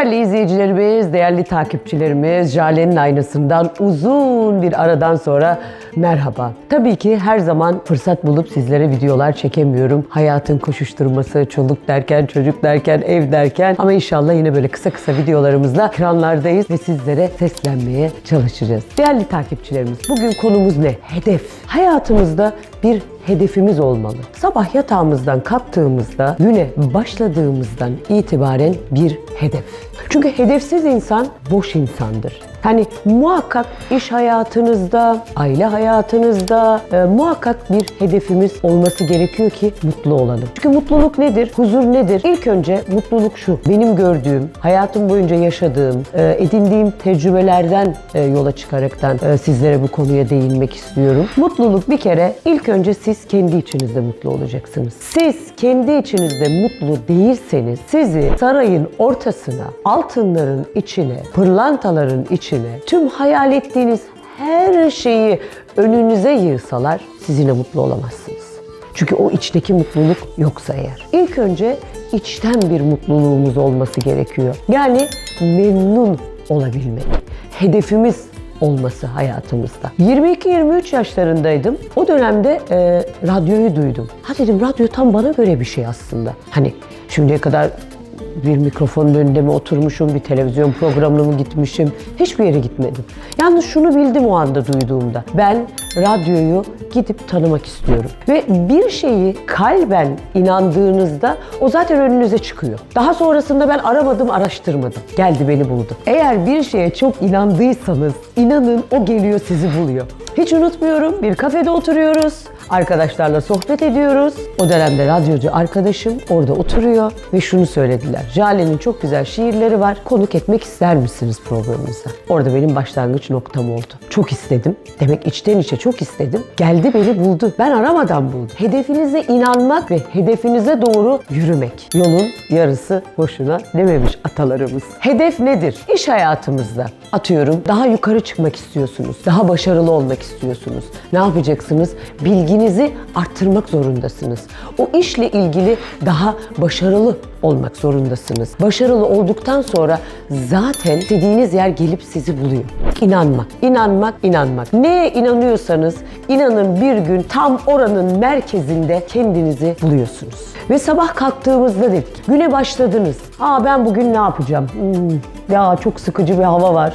Değerli izleyicilerimiz, değerli takipçilerimiz, Jale'nin aynasından uzun bir aradan sonra merhaba. Tabii ki her zaman fırsat bulup sizlere videolar çekemiyorum. Hayatın koşuşturması, çoluk derken, çocuk derken, ev derken ama inşallah yine böyle kısa kısa videolarımızla ekranlardayız ve sizlere seslenmeye çalışacağız. Değerli takipçilerimiz, bugün konumuz ne? Hedef. Hayatımızda bir hedefimiz olmalı. Sabah yatağımızdan kalktığımızda güne başladığımızdan itibaren bir hedef. Çünkü hedefsiz insan boş insandır. Hani muhakkak iş hayatınızda, aile hayatınızda e, muhakkak bir hedefimiz olması gerekiyor ki mutlu olalım. Çünkü mutluluk nedir? Huzur nedir? İlk önce mutluluk şu. Benim gördüğüm, hayatım boyunca yaşadığım, e, edindiğim tecrübelerden e, yola çıkaraktan e, sizlere bu konuya değinmek istiyorum. Mutluluk bir kere ilk önce siz kendi içinizde mutlu olacaksınız. Siz kendi içinizde mutlu değilseniz sizi sarayın ortasına, altınların içine, pırlantaların içine, tüm hayal ettiğiniz her şeyi önünüze yığsalar siz yine mutlu olamazsınız. Çünkü o içteki mutluluk yoksa eğer. İlk önce içten bir mutluluğumuz olması gerekiyor. Yani memnun olabilmek. Hedefimiz olması hayatımızda. 22-23 yaşlarındaydım. O dönemde e, radyoyu duydum. Ha dedim radyo tam bana göre bir şey aslında. Hani şimdiye kadar bir mikrofonun önünde mi oturmuşum, bir televizyon programına mı gitmişim, hiçbir yere gitmedim. Yalnız şunu bildim o anda duyduğumda. Ben radyoyu gidip tanımak istiyorum. Ve bir şeyi kalben inandığınızda o zaten önünüze çıkıyor. Daha sonrasında ben aramadım, araştırmadım. Geldi beni buldu. Eğer bir şeye çok inandıysanız inanın o geliyor sizi buluyor. Hiç unutmuyorum bir kafede oturuyoruz. Arkadaşlarla sohbet ediyoruz. O dönemde radyocu arkadaşım orada oturuyor ve şunu söylediler. Jale'nin çok güzel şiirleri var. Konuk etmek ister misiniz programımıza? Orada benim başlangıç noktam oldu. Çok istedim. Demek içten içe çok istedim. Geldi beni buldu. Ben aramadan buldum. Hedefinize inanmak ve hedefinize doğru yürümek. Yolun yarısı boşuna dememiş atalarımız. Hedef nedir? İş hayatımızda atıyorum daha yukarı çıkmak istiyorsunuz. Daha başarılı olmak istiyorsunuz. Ne yapacaksınız? Bilginizi arttırmak zorundasınız. O işle ilgili daha başarılı olmak zorundasınız. Başarılı olduktan sonra zaten istediğiniz yer gelip sizi buluyor. İnanmak, inanmak, inanmak. Neye inanıyorsanız inanın bir gün tam oranın merkezinde kendinizi buluyorsunuz. Ve sabah kalktığımızda dedik, güne başladınız. Aa ben bugün ne yapacağım? Hmm, ya çok sıkıcı bir hava var.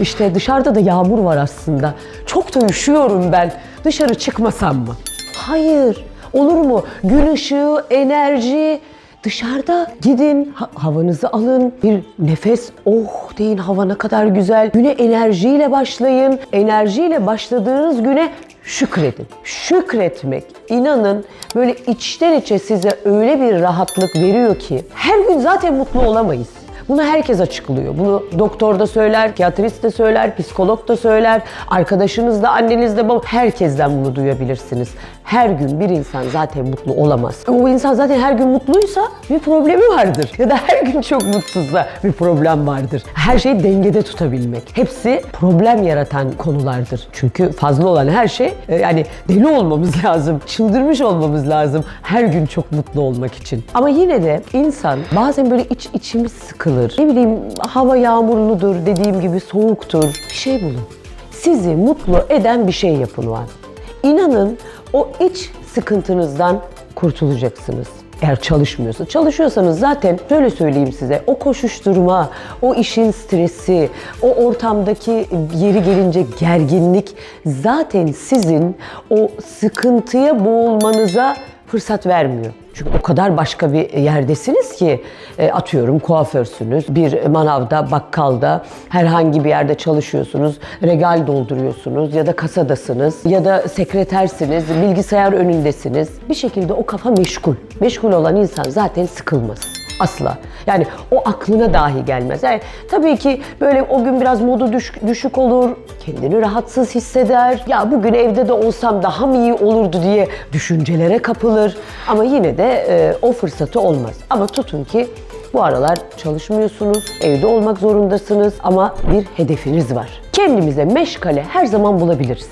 İşte dışarıda da yağmur var aslında. Çok da üşüyorum ben. Dışarı çıkmasam mı? Hayır. Olur mu? Gün ışığı, enerji, Dışarıda gidin, ha- havanızı alın, bir nefes oh deyin hava ne kadar güzel. Güne enerjiyle başlayın. Enerjiyle başladığınız güne şükredin. Şükretmek inanın böyle içten içe size öyle bir rahatlık veriyor ki her gün zaten mutlu olamayız. Bunu herkes açıklıyor. Bunu doktor da söyler, psikiyatrist de söyler, psikolog da söyler, arkadaşınız da, anneniz de, herkesten bunu duyabilirsiniz. Her gün bir insan zaten mutlu olamaz. O insan zaten her gün mutluysa bir problemi vardır. Ya da her gün çok mutsuzsa bir problem vardır. Her şeyi dengede tutabilmek. Hepsi problem yaratan konulardır. Çünkü fazla olan her şey e, yani deli olmamız lazım, çıldırmış olmamız lazım her gün çok mutlu olmak için. Ama yine de insan bazen böyle iç içimiz sıkılır. Ne bileyim hava yağmurludur, dediğim gibi soğuktur. Bir şey bulun. Sizi mutlu eden bir şey yapın an. İnanın o iç sıkıntınızdan kurtulacaksınız. Eğer çalışmıyorsa, çalışıyorsanız zaten şöyle söyleyeyim size, o koşuşturma, o işin stresi, o ortamdaki yeri gelince gerginlik zaten sizin o sıkıntıya boğulmanıza fırsat vermiyor. Çünkü o kadar başka bir yerdesiniz ki e, atıyorum kuaförsünüz, bir manavda, bakkalda, herhangi bir yerde çalışıyorsunuz, regal dolduruyorsunuz ya da kasadasınız ya da sekretersiniz, bilgisayar önündesiniz. Bir şekilde o kafa meşgul. Meşgul olan insan zaten sıkılmaz. Asla. Yani o aklına dahi gelmez. Yani tabii ki böyle o gün biraz modu düş- düşük olur, kendini rahatsız hisseder. Ya bugün evde de olsam daha mı iyi olurdu diye düşüncelere kapılır. Ama yine de e, o fırsatı olmaz. Ama tutun ki bu aralar çalışmıyorsunuz, evde olmak zorundasınız ama bir hedefiniz var. Kendimize meşgale her zaman bulabiliriz.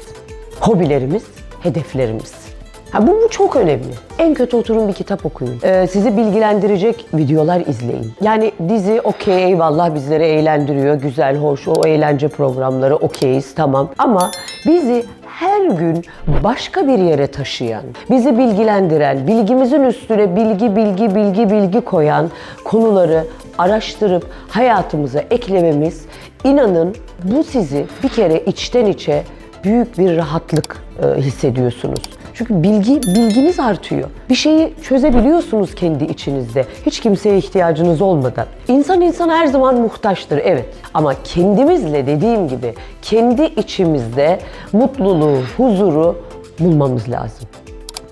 Hobilerimiz, hedeflerimiz. Ha, bu, bu çok önemli. En kötü oturun bir kitap okuyun. Ee, sizi bilgilendirecek videolar izleyin. Yani dizi okey eyvallah bizleri eğlendiriyor. Güzel, hoş o eğlence programları okeyiz tamam. Ama bizi her gün başka bir yere taşıyan, bizi bilgilendiren, bilgimizin üstüne bilgi, bilgi, bilgi, bilgi koyan konuları araştırıp hayatımıza eklememiz inanın bu sizi bir kere içten içe büyük bir rahatlık e, hissediyorsunuz. Çünkü bilgi bilginiz artıyor. Bir şeyi çözebiliyorsunuz kendi içinizde. Hiç kimseye ihtiyacınız olmadan. İnsan insana her zaman muhtaçtır evet. Ama kendimizle dediğim gibi kendi içimizde mutluluğu, huzuru bulmamız lazım.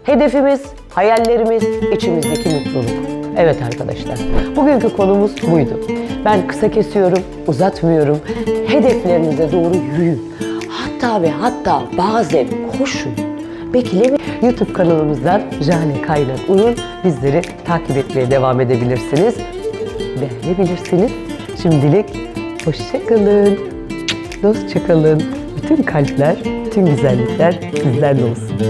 Hedefimiz, hayallerimiz, içimizdeki mutluluk. Evet arkadaşlar, bugünkü konumuz buydu. Ben kısa kesiyorum, uzatmıyorum. Hedeflerinize doğru yürüyün. Hatta ve hatta bazen koşun. Beklemeyin. YouTube kanalımızdan Jale Kaynak Uyun bizleri takip etmeye devam edebilirsiniz. Beğenebilirsiniz. Şimdilik hoşçakalın. Dostça kalın. Bütün kalpler, bütün güzellikler sizlerle olsun.